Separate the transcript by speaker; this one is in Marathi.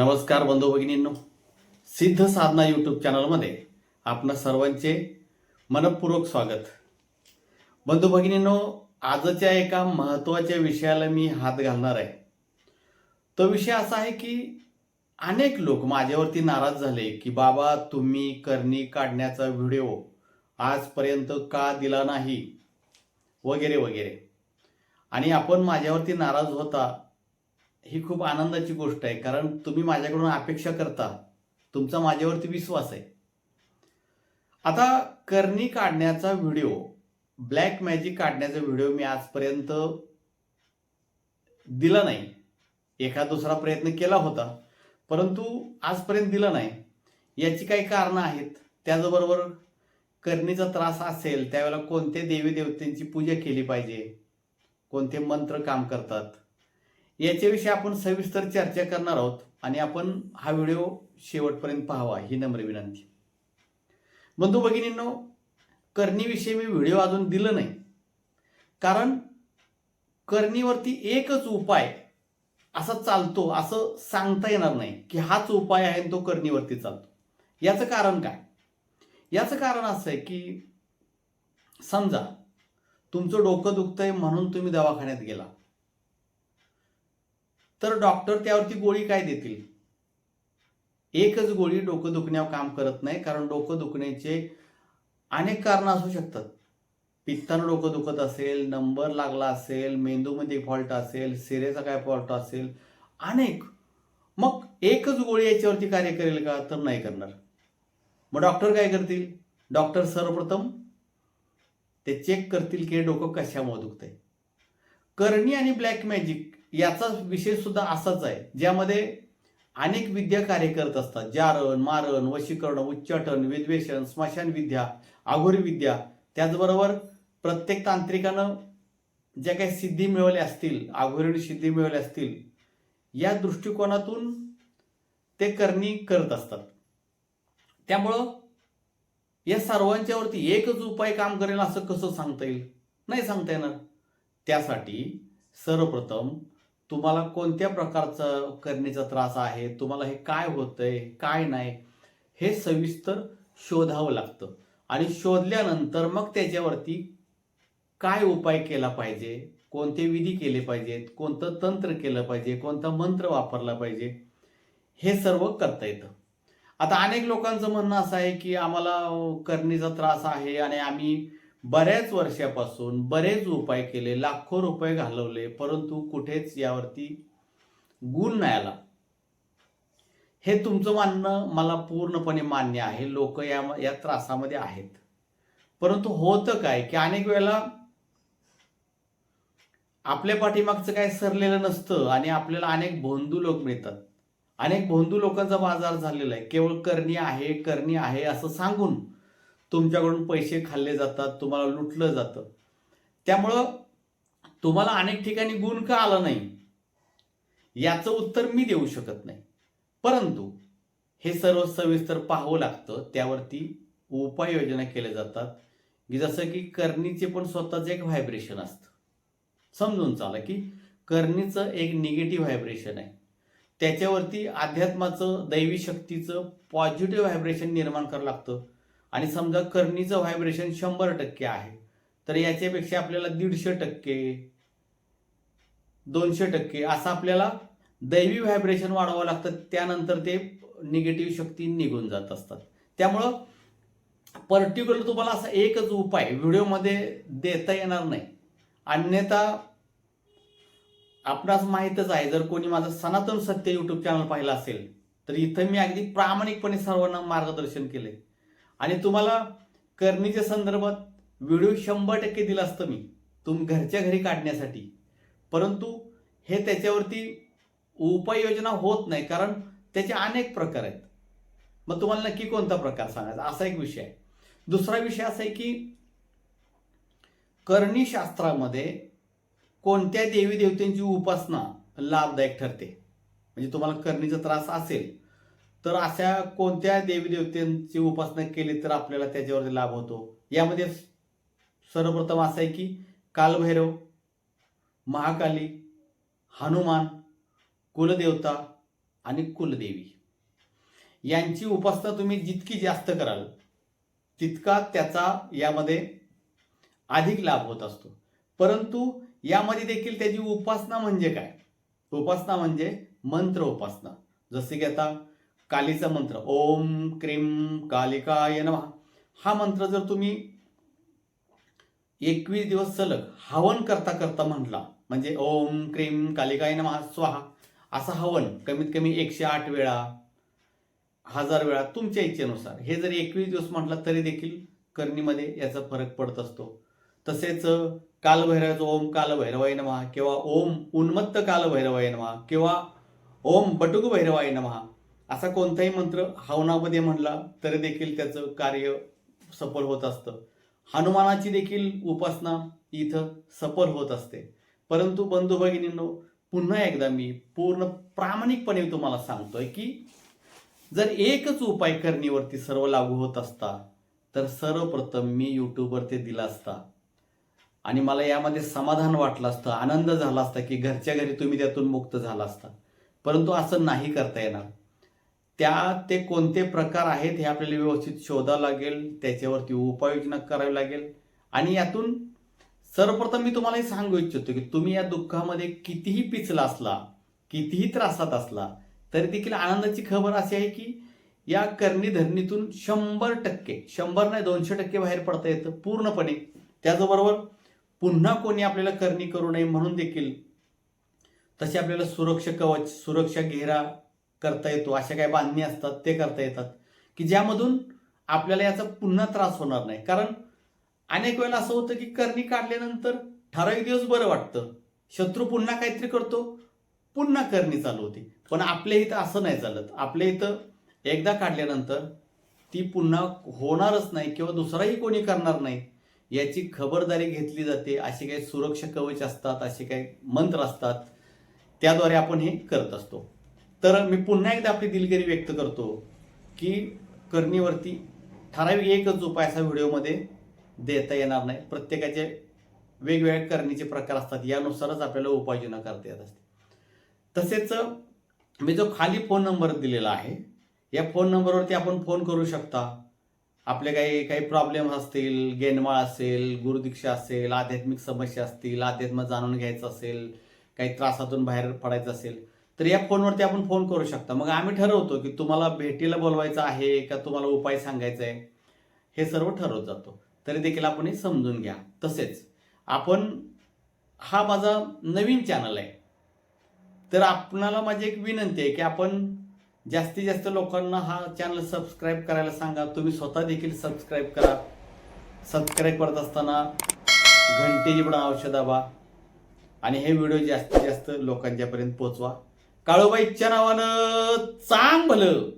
Speaker 1: नमस्कार बंधू भगिनींनो. सिद्ध साधना यूट्यूब चॅनलमध्ये आपणा सर्वांचे मनपूर्वक स्वागत. बंधू भगिनींनो आजच्या एका महत्त्वाच्या विषयाला मी हात घालणार आहे. तो विषय असा आहे की अनेक लोक माझ्यावरती नाराज झाले की बाबा तुम्ही करणी काढण्याचा व्हिडिओ आजपर्यंत का दिला नाही? वगैरे वगैरे. आणि आपण माझ्यावरती नाराज होता ही खूप आनंदाची गोष्ट आहे. कारण तुम्ही माझ्याकडून अपेक्षा करता. तुमचा माझ्यावरती विश्वास आहे. आता करणी काढण्याचा व्हिडिओ ब्लॅक मॅजिक काढण्याचा व्हिडिओ मी आजपर्यंत दिला नाही. एका दुसरा प्रयत्न केला होता परंतु आजपर्यंत दिला नाही. याची काही कारणं आहेत. त्याचबरोबर करणीचा त्रास असेल त्यावेळेला कोणते देवी देवतेंची पूजा केली पाहिजे? कोणते मंत्र काम करतात? याच्याविषयी आपण सविस्तर चर्चा करणार आहोत आणि आपण हा व्हिडिओ शेवटपर्यंत पाहावा ही नम्र विनंती. बंधू भगिनींनो करणीविषयी मी व्हिडिओ अजून दिलं नाही. कारण करणीवरती एकच उपाय असा चालतो असं सांगता येणार नाही की हाच उपाय आहे आणि तो करणीवरती चालतो. याचं कारण काय? याचं कारण असं आहे की समजा तुमचं डोकं दुखतंय म्हणून तुम्ही दवाखान्यात गेला. तर डॉक्टर त्यावरती गोळी काय देतील? एकच गोळी डोकं दुखण्यावर काम करत नाही कारण डोकं दुखण्याचे अनेक कारणं असू शकतात. पित्तानं डोकं दुखत असेल नंबर लागला असेल मेंदूमध्ये फॉल्ट असेल सिरेचा काय फॉल्ट असेल अनेक. मग एकच गोळी याच्यावरती कार्य करेल का? तर नाही करणार. मग डॉक्टर काय करतील? डॉक्टर सर्वप्रथम ते चेक करतील की हे डोकं कशामुळे दुखतंय. करणी आणि ब्लॅक मॅजिक याचा विषय सुद्धा असाच आहे ज्यामध्ये अनेक विद्या कार्य करत असतात. जारण मारण वशीकरण उच्चाटन विद्वेषण स्मशान विद्या आघोरी विद्या. त्याचबरोबर प्रत्येक तांत्रिकानं ज्या काही सिद्धी मिळवल्या असतील आघोरीने सिद्धी मिळवल्या असतील या दृष्टिकोनातून ते करणी करत असतात. त्यामुळं या सर्वांच्यावरती एकच उपाय काम करेल असं कसं सांगता येईल? नाही सांगता येणार. त्यासाठी सर्वप्रथम तुम्हाला कोणत्या प्रकारचं करणीचा त्रास आहे? तुम्हाला हे काय होतंय? काय नाही? हे सविस्तर शोधावं लागतं. आणि शोधल्यानंतर मग त्याच्यावरती काय उपाय केला पाहिजे? कोणते विधी केले पाहिजेत? कोणतं तंत्र केलं पाहिजे? कोणता मंत्र वापरला पाहिजे? हे सर्व करता येतं. आता अनेक लोकांचं म्हणणं असं आहे की आम्हाला करणीचा त्रास आहे आणि आम्ही बऱ्याच वर्षापासून बरेच उपाय केले लाखो रुपये घालवले परंतु कुठेच यावरती गुण नाही आला. हे तुमचं मानणं मला पूर्णपणे मान्य आहे. लोक या या त्रासामध्ये आहेत. परंतु होतं काय की अनेक वेळेला आपल्या पाठीमागचं काय सरलेलं नसतं आणि आपल्याला अनेक भोंदू लोक मिळतात. अनेक भोंदू लोकांचा बाजार झालेला आहे. केवळ करणी आहे करणी आहे असं सांगून तुमच्याकडून पैसे खाल्ले जातात तुम्हाला लुटलं जातं. त्यामुळं तुम्हाला अनेक ठिकाणी गुण का आला नाही? याचं उत्तर मी देऊ शकत नाही. परंतु हे सर्व सविस्तर पाहावं लागतं. त्यावरती उपाययोजना केल्या जातात. की जसं की करणीचे पण स्वतःचं एक व्हायब्रेशन असतं. समजून चाला की करणीचं एक निगेटिव्ह व्हायब्रेशन आहे. त्याच्यावरती अध्यात्माचं दैवी शक्तीचं पॉझिटिव्ह व्हायब्रेशन निर्माण करावं लागतं. आणि समजा करणीचं व्हायब्रेशन शंभर टक्के आहे तर याच्यापेक्षा आपल्याला दीडशे टक्के दोनशे टक्के असं आपल्याला दैवी व्हायब्रेशन वाढवावं लागतं. त्यानंतर ते निगेटिव्ह शक्ती निघून जात असतात. त्यामुळं पर्टिक्युलर तुम्हाला असा एकच उपाय व्हिडिओमध्ये देता येणार नाही. अन्यथा आपणास माहीतच आहे जर कोणी माझं सनातन सत्य युट्यूब चॅनल पाहिलं असेल तर इथं मी अगदी प्रामाणिकपणे सर्वांना मार्गदर्शन केले आणि तुम्हाला करणीच्या संदर्भात व्हिडिओ शंभर टक्के दिला असतं मी तुम घरच्या घरी काढण्यासाठी. परंतु हे त्याच्यावरती उपाययोजना होत नाही कारण त्याचे अनेक प्रकार आहेत. मग तुम्हाला नक्की कोणता प्रकार सांगायचा? असा एक विषय आहे. दुसरा विषय असा आहे की करणीशास्त्रामध्ये कोणत्या देवी देवतेंची उपासना लाभदायक ठरते? म्हणजे तुम्हाला करणीचा त्रास असेल तर अशा कोणत्या देवी देवतेची उपासना केली तर आपल्याला त्याच्यावरती लाभ होतो? यामध्ये सर्वप्रथम असं आहे की कालभैरव महाकाली हनुमान कुलदेवता आणि कुलदेवी. यांची उपासना तुम्ही जितकी जास्त कराल तितका त्याचा यामध्ये अधिक लाभ होत असतो. परंतु यामध्ये देखील त्याची उपासना म्हणजे काय? उपासना म्हणजे मंत्र उपासना. जसे की आता कालीचा मंत्र. ओम क्रीम कालिकाय नमः. हा मंत्र जर तुम्ही एकवीस दिवस सलग हवन करता करता म्हटला म्हणजे ओम क्रीम कालिकाय नमः स्वाहा असं हवन कमीत कमी एकशे आठ वेळा हजार वेळा तुमच्या इच्छेनुसार. हे जर एकवीस दिवस म्हटलं तरी देखील करणीमध्ये याचा फरक पडत असतो. तसेच कालभैरवाचं ओम कालभैरवाय नमः किंवा ओम उन्मत्त कालभैरवाय नमः किंवा ओम बटुक भैरवाय नमः असा कोणताही मंत्र हवनामध्ये म्हणला तरी देखील त्याचं कार्य सफल होत असतं. हनुमानाची देखील उपासना इथं सफल होत असते. परंतु बंधू भगिनींनो पुन्हा एकदा मी पूर्ण प्रामाणिकपणे तुम्हाला सांगतोय की जर एकच उपाय करणीवरती सर्व लागू होत असता तर सर्वप्रथम मी यूट्यूबवर ते दिला असता. आणि मला यामध्ये समाधान वाटलं असतं आनंद झाला असता की घरच्या घरी तुम्ही त्यातून मुक्त झाला असता. परंतु असं नाही करता येणार. त्या ते कोणते प्रकार आहेत हे आपल्याला व्यवस्थित शोधावं लागेल त्याच्यावरती उपाययोजना करावी लागेल. आणि यातून सर्वप्रथम मी तुम्हाला हे सांगू इच्छितो की तुम्ही या दुःखामध्ये कितीही पिचला असला कितीही त्रासात असला तरी देखील आनंदाची खबर अशी आहे की या करणी धरणीतून शंभर टक्के शंभर नाही दोनशे टक्के बाहेर पडता येतं पूर्णपणे. त्याचबरोबर पुन्हा कोणी आपल्याला करणी करू नये म्हणून देखील तसे आपल्याला सुरक्षा कवच सुरक्षा घेरा करता येतो अशा काही बांधणी असतात ते करता येतात. की ज्यामधून आपल्याला याचा पुन्हा त्रास होणार नाही. कारण अनेक वेळेला असं होतं की करणी काढल्यानंतर ठराविक दिवस बरं वाटतं. शत्रू पुन्हा काहीतरी करतो पुन्हा करणी चालू होती. पण आपल्या इथं असं नाही चालत. आपल्या इथं एकदा काढल्यानंतर ती पुन्हा होणारच नाही किंवा दुसराही कोणी करणार नाही याची खबरदारी घेतली जाते. असे काही सुरक्षा कवच असतात असे काही मंत्र असतात त्याद्वारे आपण हे करत असतो. तर मी पुन्हा एकदा आपली दिलगिरी व्यक्त करतो की करणीवरती ठराविक एकच उपाय असा व्हिडिओमध्ये देता येणार नाही. प्रत्येकाचे वेगवेगळ्या करणीचे प्रकार असतात यानुसारच आपल्याला उपाययोजना करता येत असते. तसेच मी जो खाली फोन नंबर दिलेला आहे या फोन नंबरवरती आपण फोन करू शकता. आपले काही काही प्रॉब्लेम असतील गेनमाळ असेल गुरुदीक्षा असेल आध्यात्मिक समस्या असतील अध्यात्म जाणून घ्यायचं असेल काही त्रासातून बाहेर पडायचं असेल तर या फोनवरती आपण फोन करू शकता. मग आम्ही ठरवतो की तुम्हाला भेटीला बोलवायचं आहे का तुम्हाला उपाय सांगायचा आहे? हे सर्व ठरवत जातो. तरी देखील आपण हे समजून घ्या. तसेच आपण हा माझा नवीन चॅनल आहे. तर आपणाला माझी एक विनंती आहे की आपण जास्तीत जास्त लोकांना हा चॅनल सबस्क्राईब करायला सांगा. तुम्ही स्वतः देखील सबस्क्राईब करा. सबस्क्राईब करत असताना घंटेची पण औषध दाबा. आणि हे व्हिडिओ जास्तीत जास्त लोकांच्यापर्यंत पोहोचवा काळूबाईच्या नावानं चांग भलं.